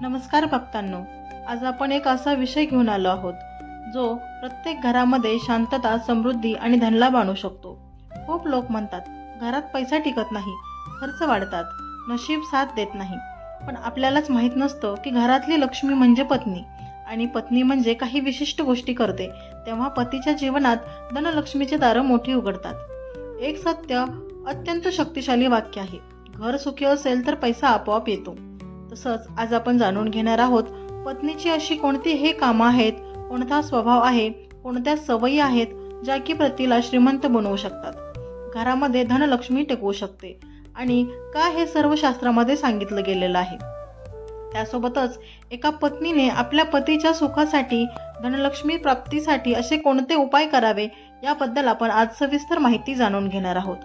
नमस्कार भक्तांनो आज आपण एक असा विषय घेऊन आलो आहोत जो प्रत्येक घरामध्ये शांतता समृद्धी आणि धनलाभ आणू शकतो. खूप लोक म्हणतात घरात पैसा टिकत नाही खर्च वाढतात नशीब साथ देत नाही. पण आपल्यालाच माहीत नसतं की घरातली लक्ष्मी म्हणजे पत्नी आणि पत्नी म्हणजे काही विशिष्ट गोष्टी करते तेव्हा पतीच्या जीवनात धनलक्ष्मीचे दारं मोठी उघडतात. एक सत्य अत्यंत शक्तिशाली वाक्य आहे घर सुखी असेल तर पैसा आपोआप येतो. तसंच आज आपण जाणून घेणार आहोत पत्नीची अशी कोणती हे कामं आहेत कोणता स्वभाव आहे कोणत्या सवयी आहेत ज्या की पतीला श्रीमंत बनवू शकतात. घरामध्ये धनलक्ष्मी टिकवू शकते. आणि का हे सर्व शास्त्रामध्ये सांगितलं गेलेलं आहे? त्यासोबतच एका पत्नीने आपल्या पतीच्या सुखासाठी धनलक्ष्मी प्राप्तीसाठी असे कोणते उपाय करावे याबद्दल आपण आज सविस्तर माहिती जाणून घेणार आहोत.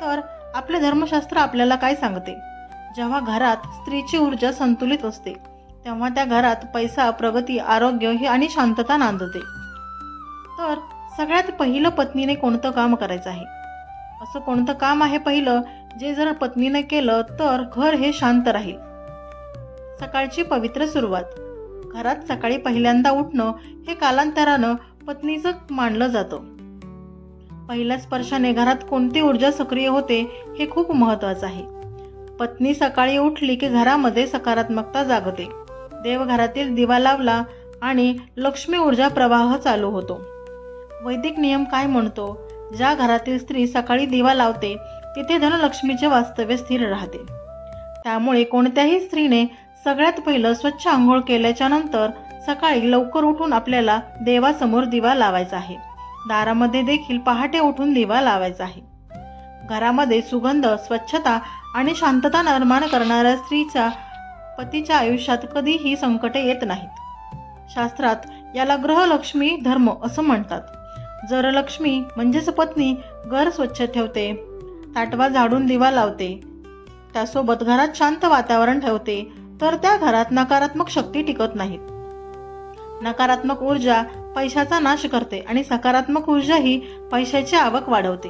तर आपले धर्मशास्त्र आपल्याला काय सांगते? जेव्हा घरात स्त्रीची ऊर्जा संतुलित असते तेव्हा त्या घरात पैसा प्रगती आरोग्य हे आणि शांतता नांदते. तर सगळ्यात पहिलं पत्नीने कोणतं काम करायचं आहे? असं कोणतं काम आहे पहिलं? जे जर पत्नीने केलं तर घर हे शांत राहील. सकाळची पवित्र सुरुवात. घरात सकाळी पहिल्यांदा उठणं हे कालांतरानं पत्नीचं मानलं जातं. पहिल्या स्पर्शाने घरात कोणती ऊर्जा सक्रिय होते हे खूप महत्वाचं आहे. पत्नी सकाळी उठली की घरामध्ये सकारात्मकता जागते. देवघरातील दिवा लावला आणि लक्ष्मी ऊर्जा प्रवाह चालू होतो. वैदिक नियम काय म्हणतो? ज्या घरातील स्त्री सकाळी दिवा लावते तिथे धनलक्ष्मीचे वास्तव्य स्थिर राहते. त्यामुळे कोणत्याही स्त्रीने सगळ्यात पहिलं स्वच्छ आंघोळ केल्याच्यानंतर सकाळी लवकर उठून आपल्याला देवासमोर दिवा लावायचा आहे. दारामध्ये देखील पहाटे उठून दिवा लावायचा आहे. घरामध्ये सुगंध स्वच्छता आणि शांतता निर्माण करणाऱ्या स्त्रीच्या पतीच्या आयुष्यात कधीही संकटे येत नाहीत. शास्त्रात याला ग्रहलक्ष्मी धर्म असं म्हणतात. जर लक्ष्मी म्हणजेच पत्नी घर स्वच्छ ठेवते ताटवा झाडून दिवा लावते त्यासोबत घरात शांत वातावरण ठेवते तर त्या घरात नकारात्मक शक्ती टिकत नाहीत. नकारात्मक ऊर्जा पैशाचा नाश करते आणि सकारात्मक ऊर्जा ही पैशाची आवक वाढवते.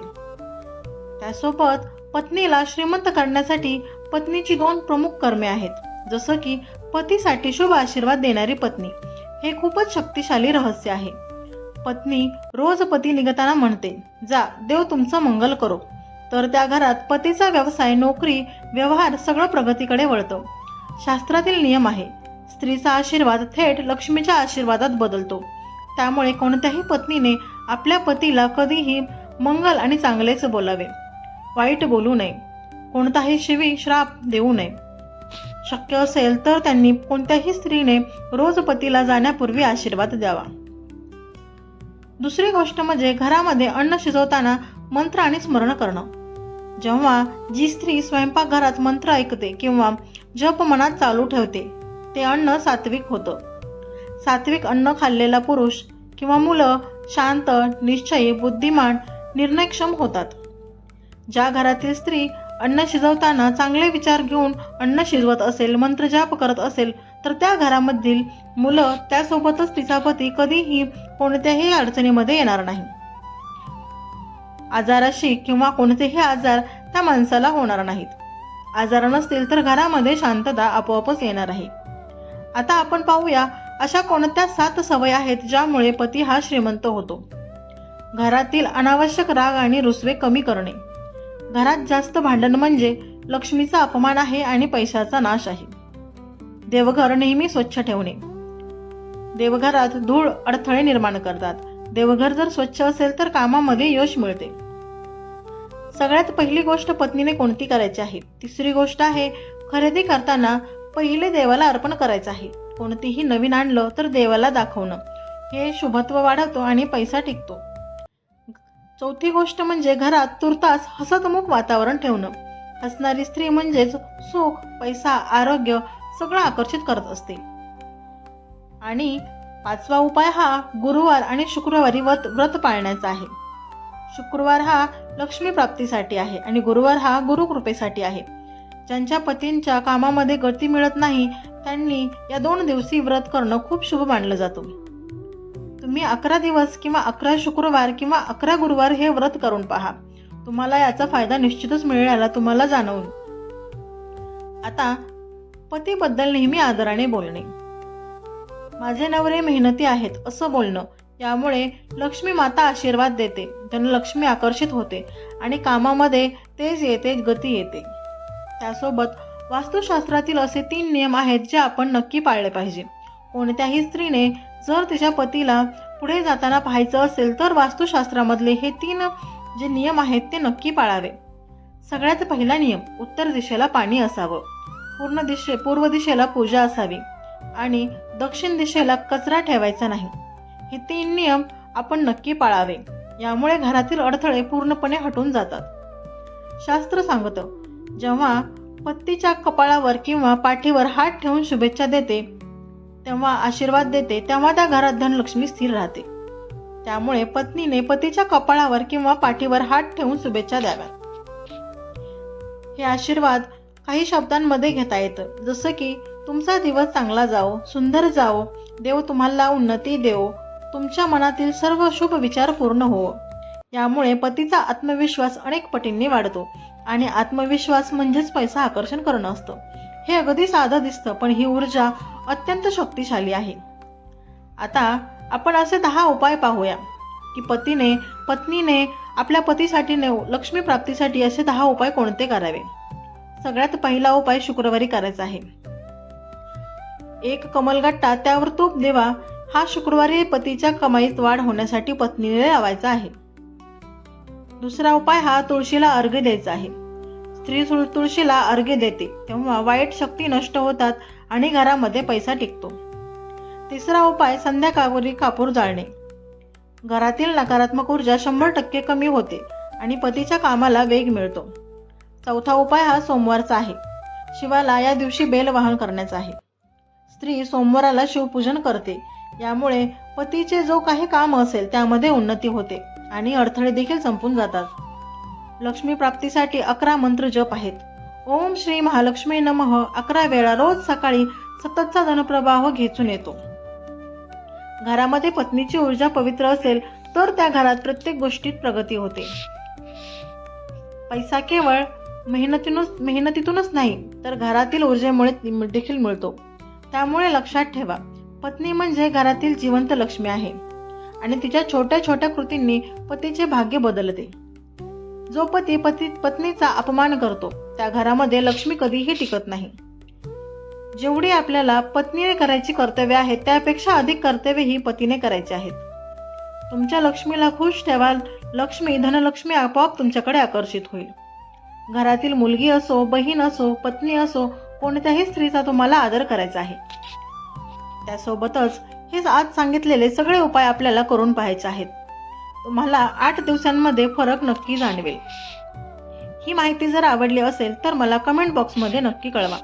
त्यासोबत पत्नीला श्रीमंत करण्यासाठी पत्नीची दोन प्रमुख कर्मे आहेत. जसं की पतीसाठी शुभ आशीर्वाद देणारी पत्नी. हे खूपच शक्तिशाली रहस्य आहे. पत्नी रोज पती निघताना म्हणते जा देव तुमचं मंगल करो. तर त्या घरात पतीचा व्यवसाय नोकरी व्यवहार सगळं प्रगतीकडे वळतं. शास्त्रातील नियम आहे स्त्रीचा आशीर्वाद थेट लक्ष्मीच्या आशीर्वादात बदलतो. त्यामुळे कोणत्याही पत्नीने आपल्या पतीला कधीही मंगल आणि चांगलेच बोलावे. वाईट बोलू नये. कोणताही शिवी श्राप देऊ नये. शक्य असेल तर त्यांनी कोणत्याही स्त्रीने रोज पतीला जाण्यापूर्वी आशीर्वाद द्यावा. दुसरी गोष्ट म्हणजे घरामध्ये अन्न शिजवताना मंत्र आणि स्मरण करणं. जेव्हा जी स्त्री स्वयंपाकघरात मंत्र ऐकते किंवा जप मनात चालू ठेवते ते अन्न सात्विक होतं. सात्विक अन्न खाल्लेला पुरुष किंवा मुलं शांत निश्चयी बुद्धिमान निर्णयक्षम होतात. ज्या घरातील स्त्री अन्न शिजवताना चांगले विचार घेऊन अन्न शिजवत असेल मंत्रजाप करत असेल तर त्या घरामधील मुलं त्यासोबतच तिचा पती कधीही कोणत्याही अडचणीमध्ये येणार नाही. आजाराशी किंवा कोणतेही आजार त्या माणसाला होणार नाहीत. आजार नसतील तर घरामध्ये शांतता आपोआपच येणार आहे. आता आपण पाहूया अशा कोणत्या सात सवय आहेत ज्यामुळे पती हा श्रीमंत होतो. घरातील अनावश्यक राग आणि रुसवे कमी करणे. घरात जास्त भांडण म्हणजे लक्ष्मीचा अपमान आहे आणि पैशाचा नाश आहे. देवघर नेहमी स्वच्छ ठेवणे. देवघरात धूळ अडथळे निर्माण करतात. देवघर जर स्वच्छ असेल तर कामामध्ये यश मिळते. सगळ्यात पहिली गोष्ट पत्नीने कोणती करायची आहे? तिसरी गोष्ट आहे खरेदी करताना पहिले देवाला अर्पण करायचं आहे. कोणतीही नवीन आणलं तर देवाला दाखवणं. हे शुभत्व वाढवतो आणि पैसा टिकतो. चौथी गोष्ट म्हणजे घरात तुर्तास हसतमुख वातावरण ठेवणं. हसणारी स्त्री म्हणजेच सुख पैसा आरोग्य सगळं आकर्षित करत असते. आणि पाचवा उपाय हा गुरुवार आणि शुक्रवारी व्रत व्रत पाळण्याचा आहे. शुक्रवार हा लक्ष्मी प्राप्तीसाठी आहे आणि गुरुवार हा गुरुकृपेसाठी आहे. ज्यांच्या पतींच्या कामामध्ये गती मिळत नाही त्यांनी या दोन दिवसी व्रत करणं खूप शुभ मानलं जातं. तुम्ही अकरा दिवस किंवा अकरा शुक्रवार किंवा अकरा गुरुवार हे व्रत करून पहा. तुम्हाला याचा फायदा निश्चितच मिळाला तुम्हाला जाणवून. आता पतीबद्दल नेहमी आदराने बोलणे. माझे नवरे मेहनती आहेत असं बोलणं. यामुळे लक्ष्मी माता आशीर्वाद देते धनलक्ष्मी आकर्षित होते आणि कामामध्ये तेज येते गती येते. त्यासोबत वास्तुशास्त्रातील असे तीन नियम आहेत जे आपण नक्की पाळले पाहिजे. कोणत्याही स्त्रीने जर तिच्या पतीला पुढे जाताना पाहायचं असेल तर वास्तुशास्त्रामधले हे तीन जे नियम आहेत ते नक्की पाळावे. सगळ्यात पहिला नियम उत्तर दिशेला पाणी असावं. पूर्ण दिशे पूर्व दिशेला पूजा असावी आणि दक्षिण दिशेला कचरा ठेवायचा नाही. हे तीन नियम आपण नक्की पाळावे. यामुळे घरातील अडथळे पूर्णपणे हटून जातात. शास्त्र सांगतं जेव्हा पत्तीच्या कपाळावर किंवा पाठीवर हात ठेवून शुभेच्छा देते तेव्हा आशीर्वाद देते तेव्हा त्या घरात धनलक्ष्मी स्थिर राहते. त्यामुळे पत्नीने पतीच्या कपाळावर किंवा पाठीवर हात ठेवून शुभेच्छा द्याव्यात. हे आशीर्वाद काही शब्दांमध्ये घेता येतं. जसं की तुमचा दिवस चांगला जाओ सुंदर जाओ देव तुम्हाला उन्नती देव तुमच्या मनातील सर्व शुभ विचार पूर्ण हो यामुळे पतीचा आत्मविश्वास अनेक पटींनी वाढतो आणि आत्मविश्वास म्हणजेच पैसा आकर्षण करणं असतं. हे अगदी साधं दिसतं पण ही ऊर्जा अत्यंत शक्तिशाली आहे. आता आपण असे दहा उपाय पाहूया की पतीने पत्नीने आपल्या पतीसाठी नेऊ लक्ष्मी प्राप्तीसाठी असे दहा उपाय कोणते करावे? सगळ्यात पहिला उपाय शुक्रवारी करायचा आहे. एक कमलगट्टा त्यावर तूप देवा हा शुक्रवारी पतीच्या कमाईत वाढ होण्यासाठी पत्नीने लावायचा आहे. दुसरा उपाय हा तुळशीला अर्घ्य द्यायचा आहे. स्त्री तुळ- तुळशीला अर्घ्य देते तेव्हा वाईट शक्ती नष्ट होतात आणि घरामध्ये पैसा टिकतो. तिसरा उपाय संध्याकाळी कापूर जाळणे. घरातील नकारात्मक ऊर्जा शंभर टक्के कमी होते आणि पतीच्या कामाला वेग मिळतो. चौथा उपाय हा सोमवारचा आहे. शिवाला या दिवशी बेल वाहन करण्याचा आहे. स्त्री सोमवाराला शिवपूजन करते. यामुळे पतीचे जो काही काम असेल त्यामध्ये उन्नती होते आणि अडथळे देखील संपून जातात. लक्ष्मी प्राप्तीसाठी अकरा मंत्र जप आहेत. ओम श्री महालक्ष्मी नमः. अकरा वेळा रोज सकाळी सततचा धनप्रवाह घेचून येतो. घरामध्ये पत्नीची ऊर्जा पवित्र असेल तर त्या घरात प्रत्येक गोष्टीत प्रगती होते. पैसा केवळ मेहनतीनुस मेहनतीतूनच नाही तर घरातील ऊर्जेमुळे देखील मिळतो. त्यामुळे लक्षात ठेवा पत्नी म्हणजे घरातील जिवंत लक्ष्मी आहे. आणि तिच्या छोट्या छोट्या कृतींनी पतीचे भाग्य बदलते. जो पती पती पत्नीचा अपमान करतो त्या घरामध्ये लक्ष्मी कधीही टिकत नाही. जेवढी आपल्याला पत्नीने करायची कर्तव्य आहेत त्यापेक्षा अधिक कर्तव्य ही पतीने करायची आहेत. तुमच्या लक्ष्मीला खुश ठेवाल लक्ष्मी धनलक्ष्मी आपोआप तुमच्याकडे आकर्षित होईल. घरातील मुलगी असो बहीण असो पत्नी असो कोणत्याही स्त्रीचा तुम्हाला आदर करायचा आहे. त्यासोबतच हे आज सांगितलेले सगळे उपाय आपल्याला करून पाहायचे आहेत. तुम्हाला आठ दिवसांमध्ये फरक नक्की जाणवेल. ही माहिती जर आवडली असेल तर मला कमेंट बॉक्समध्ये नक्की कळवा.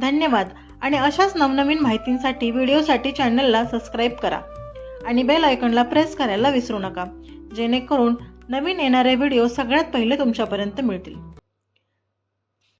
धन्यवाद. आणि अशाच नवनवीन माहितींसाठी व्हिडिओसाठी चॅनलला सबस्क्राईब करा. आणि बेल आयकॉनला प्रेस करायला विसरू नका. जेणेकरून नवीन येणारे व्हिडिओ सगळ्यात पहिले तुमच्यापर्यंत मिळतील.